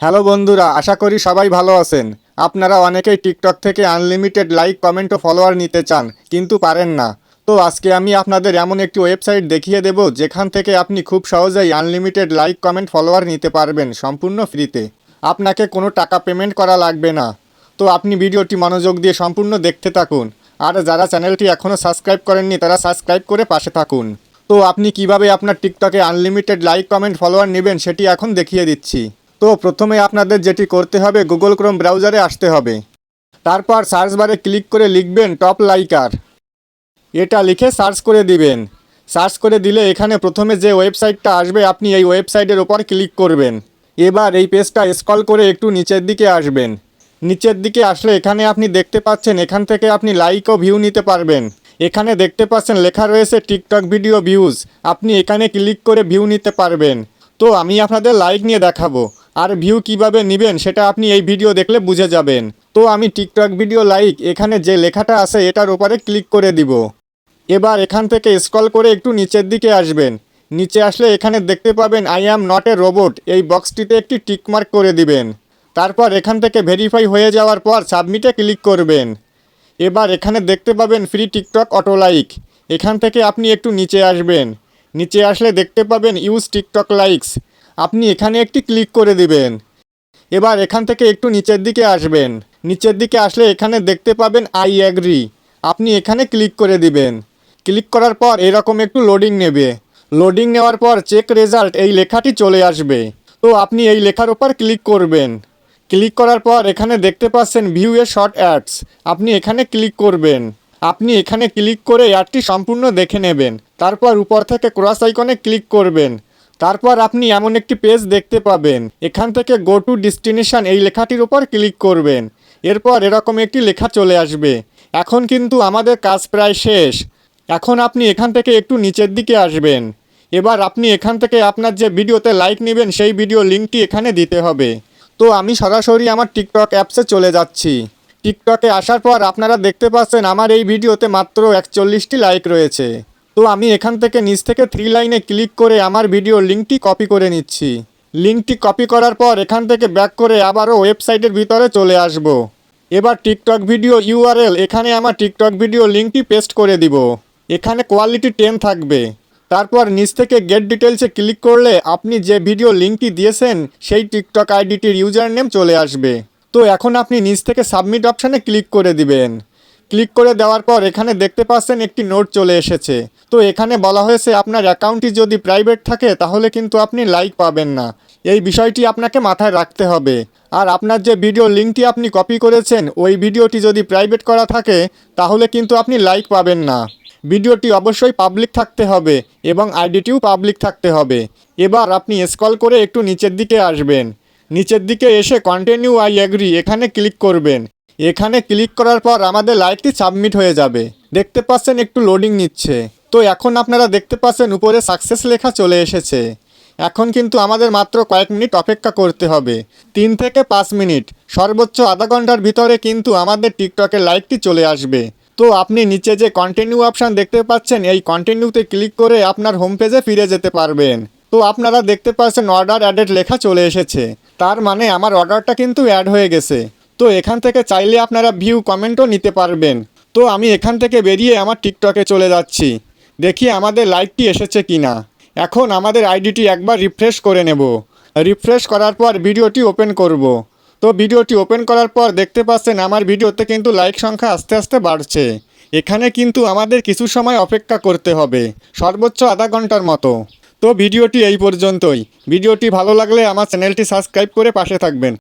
Hello বন্ধুরা, আশা করি সবাই ভালো আছেন। আপনারা অনেকেই টিকটক থেকে আনলিমিটেড লাইক কমেন্ট ও ফলোয়ার নিতে চান, কিন্তু পারেন না। তো আজকে আমি আপনাদের এমন একটি ওয়েবসাইট দেখিয়ে দেব, যেখান থেকে আপনি খুব সহজেই আনলিমিটেড লাইক কমেন্ট ফলোয়ার নিতে পারবেন সম্পূর্ণ ফ্রিতে আপনাকে কোনো টাকা পেমেন্ট করা লাগবে না। তো আপনি ভিডিওটি মনোযোগ দিয়ে সম্পূর্ণ দেখতে থাকুন। আর যারা চ্যানেলটি এখনও সাবস্ক্রাইব করেননি, তারা সাবস্ক্রাইব করে পাশে থাকুন। তো আপনি কীভাবে আপনার টিকটকে আনলিমিটেড লাইক কমেন্ট ফলোয়ার নেবেন, সেটি এখন দেখিয়ে দিচ্ছি। তো প্রথমে আপনাদের যেটি করতে হবে গুগল ক্রোম ব্রাউজারে আসতে হবে। তারপর সার্চ বারে ক্লিক করে লিখবেন টপ লাইকার এটা লিখে সার্চ করে দিবেন। সার্চ করে দিলে এখানে প্রথমে যে ওয়েবসাইটটা আসবে, আপনি এই ওয়েবসাইটের ওপর ক্লিক করবেন। এবার এই পেজটা স্ক্রল করে একটু নিচের দিকে আসবেন। নিচের দিকে আসলে এখানে আপনি দেখতে পাচ্ছেন, এখান থেকে আপনি লাইক ও ভিউ নিতে পারবেন। এখানে দেখতে পাচ্ছেন লেখা রয়েছে টিকটক ভিডিও ভিউজ আপনি এখানে ক্লিক করে ভিউ নিতে পারবেন। তো আমি আপনাদের লাইক নিয়ে দেখাবো। আর ভিউ কীভাবে নেবেন সেটা আপনি এই ভিডিও দেখলে বুঝে যাবেন। তো আমি টিকটক ভিডিও লাইক এখানে যে লেখাটা আছে এটার উপরে ক্লিক করে দিব। এবার এখান থেকে স্ক্রল করে একটু নিচের দিকে আসবেন। নিচে আসলে এখানে দেখতে পাবেন I am not a robot এই বক্সটিতে একটি টিকমার্ক করে দিবেন। তারপর এখান থেকে ভেরিফাই হয়ে যাওয়ার পর সাবমিটে ক্লিক করবেন। এবার এখানে দেখতে পাবেন ফ্রি টিকটক অটো লাইক এখান থেকে আপনি একটু নিচে আসবেন। নিচে আসলে দেখতে পাবেন ইউজ টিকটক লাইকস আপনি এখানে একটি ক্লিক করে দিবেন। এবার এখান থেকে একটু নিচের দিকে আসবেন। নিচের দিকে আসলে এখানে দেখতে পাবেন আই অ্যাগ্রি। আপনি এখানে ক্লিক করে দিবেন। ক্লিক করার পর এরকম একটু লোডিং নেবে। লোডিং নেওয়ার পর চেক রেজাল্ট এই লেখাটি চলে আসবে। তো আপনি এই লেখার উপর ক্লিক করবেন। ক্লিক করার পর এখানে দেখতে পাচ্ছেন ভিউ এ শর্ট অ্যাডস। আপনি এখানে ক্লিক করবেন। আপনি এখানে ক্লিক করে অ্যাডটি সম্পূর্ণ দেখে নেবেন। তারপর উপর থেকে ক্রস আইকনে ক্লিক করবেন। তারপর আপনি এমন একটি পেজ দেখতে পাবেন। এখান থেকে গো টু ডেস্টিনেশন এই লেখাটির উপর ক্লিক করবেন। এরপর এরকম একটি লেখা চলে আসবে। এখন কিন্তু আমাদের কাজ প্রায় শেষ। এখন আপনি এখান থেকে একটু নিচের দিকে আসবেন। এবার আপনি এখান থেকে আপনার যে ভিডিওতে লাইক নেবেন, সেই ভিডিও লিঙ্কটি এখানে দিতে হবে। তো আমি সরাসরি আমার টিকটক অ্যাপসে চলে যাচ্ছি। টিকটকে আসার পর আপনারা দেখতে পাচ্ছেন আমার এই ভিডিওতে মাত্র একচল্লিশটি লাইক রয়েছে। তো আমি এখান থেকে নিচ থেকে থ্রি লাইনে ক্লিক করে আমার ভিডিও লিঙ্কটি কপি করে নিচ্ছি। লিঙ্কটি কপি করার পর এখান থেকে ব্যাক করে আবারও ওয়েবসাইটের ভিতরে চলে আসব। এবার টিকটক ভিডিও ইউআরএল এখানে আমার টিকটক ভিডিও লিঙ্কটি পেস্ট করে দিব। এখানে কোয়ালিটি টেন থাকবে। তারপর নিচ থেকে গেট ডিটেলসে ক্লিক করলে আপনি যে ভিডিও লিঙ্কটি দিয়েছেন, সেই টিকটক আইডিটির ইউজার নেম চলে আসবে। তো এখন আপনি নিচ থেকে সাবমিট অপশানে ক্লিক করে দিবেন। ক্লিক করে দেওয়ার পর এখানে দেখতে পাচ্ছেন একটি নোট চলে এসেছে। তো এখানে বলা হয়েছে, আপনার অ্যাকাউন্টটি যদি প্রাইভেট থাকে, তাহলে কিন্তু আপনি লাইক পাবেন না। এই বিষয়টি আপনাকে মাথায় রাখতে হবে। আর আপনার যে ভিডিও লিঙ্কটি আপনি কপি করেছেন, ওই ভিডিওটি যদি প্রাইভেট করা থাকে, তাহলে কিন্তু আপনি লাইক পাবেন না। ভিডিওটি অবশ্যই পাবলিক থাকতে হবে এবং আইডিটিও পাবলিক থাকতে হবে। এবার আপনি স্ক্রল করে একটু নিচের দিকে আসবেন। নিচের দিকে এসে কন্টিনিউ আই অ্যাগ্রি এখানে ক্লিক করবেন। এখানে ক্লিক করার পর আমাদের লাইটটি সাবমিট হয়ে যাবে। দেখতে পাচ্ছেন একটু লোডিং নিচ্ছে। তো এখন আপনারা দেখতে পাচ্ছেন উপরে সাকসেস লেখা চলে এসেছে। এখন কিন্তু আমাদের মাত্র কয়েক মিনিট অপেক্ষা করতে হবে। তিন থেকে পাঁচ মিনিট। সর্বোচ্চ আধা ঘণ্টার ভিতরে কিন্তু আমাদের টিকটকের লাইকটি চলে আসবে। তো আপনি নিচে যে কন্টিনিউ অপশান দেখতে পাচ্ছেন, এই কন্টিনিউতে ক্লিক করে আপনার হোম পেজে ফিরে যেতে পারবেন। তো আপনারা দেখতে পাচ্ছেন অর্ডার অ্যাডেড লেখা চলে এসেছে। তার মানে আমার অর্ডারটা কিন্তু অ্যাড হয়ে গেছে। তো এখান থেকে চাইলে আপনারা ভিউ কমেন্টও নিতে পারবেন। তো আমি এখান থেকে বেরিয়ে আমার টিকটকে চলে যাচ্ছি। দেখি আমাদের লাইকটি এসেছে কি না এখন আমাদের আইডিটি একবার রিফ্রেশ করে নেব। রিফ্রেশ করার পর ভিডিওটি ওপেন করব। তো ভিডিওটি ওপেন করার পর দেখতে পাচ্ছেন আমার ভিডিওতে কিন্তু লাইক সংখ্যা আস্তে আস্তে বাড়ছে। এখানে কিন্তু আমাদের কিছু সময় অপেক্ষা করতে হবে, সর্বোচ্চ আধা ঘণ্টার মতো। তো ভিডিওটি এই পর্যন্তই। ভিডিওটি ভালো লাগলে আমার চ্যানেলটি সাবস্ক্রাইব করে পাশে থাকবেন।